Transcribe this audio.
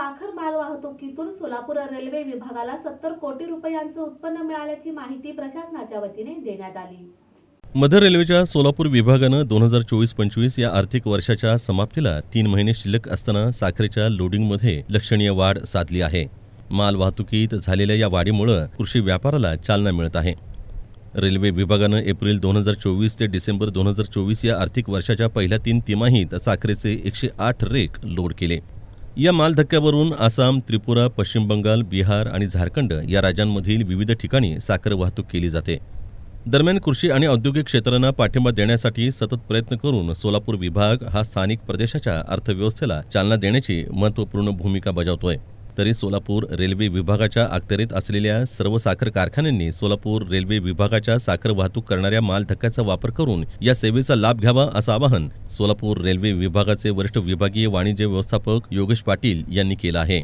साखर माल वाहतुकीतून सोलापूर रेल्वे विभागाला सत्तर कोटी रुपयांचं उत्पन्न मिळाल्याची माहिती प्रशासनाच्या वतीने देण्यात आली. मध्य रेल्वेच्या सोलापूर विभागानं दोन हजार चोवीस पंचवीस या आर्थिक वर्षाच्या समाप्तीला तीन महिने शिल्लक असताना साखरेच्या लोडिंगमध्ये लक्षणीय वाढ साधली आहे. माल वाहतुकीत झालेल्या या वाढीमुळं कृषी व्यापाराला चालना मिळत आहे. रेल्वे विभागानं एप्रिल दोन हजार चोवीस ते डिसेंबर दोन हजार चोवीस या आर्थिक वर्षाच्या पहिल्या तीन तिमाहीत साखरेचे एकशे आठ रेक लोड केले. या मालधक्क्यावरून आसाम त्रिपुरा पश्चिम बंगाल बिहार आणि झारखंड या राज्यांमधील विविध ठिकाणी साखर वाहतूक केली जाते. दरम्यान कृषी आणि औद्योगिक क्षेत्रांना पाठिंबा देण्यासाठी सतत प्रयत्न करून सोलापूर विभाग हा स्थानिक प्रदेशाच्या अर्थव्यवस्थेला चालना देण्याची महत्त्वपूर्ण भूमिका बजावतोय. तरी सोलापूर रेल्वे विभागाच्या अखत्यारीत असलेल्या सर्व साखर कारखान्यांनी सोलापूर रेल्वे विभागाच्या साखर वाहतूक करणाऱ्या माल धक्क्याचा वापर करून या सेवेचा लाभ घ्यावा असं आवाहन सोलापूर रेल्वे विभागाचे वरिष्ठ विभागीय वाणिज्य व्यवस्थापक योगेश पाटील यांनी केलं आहे.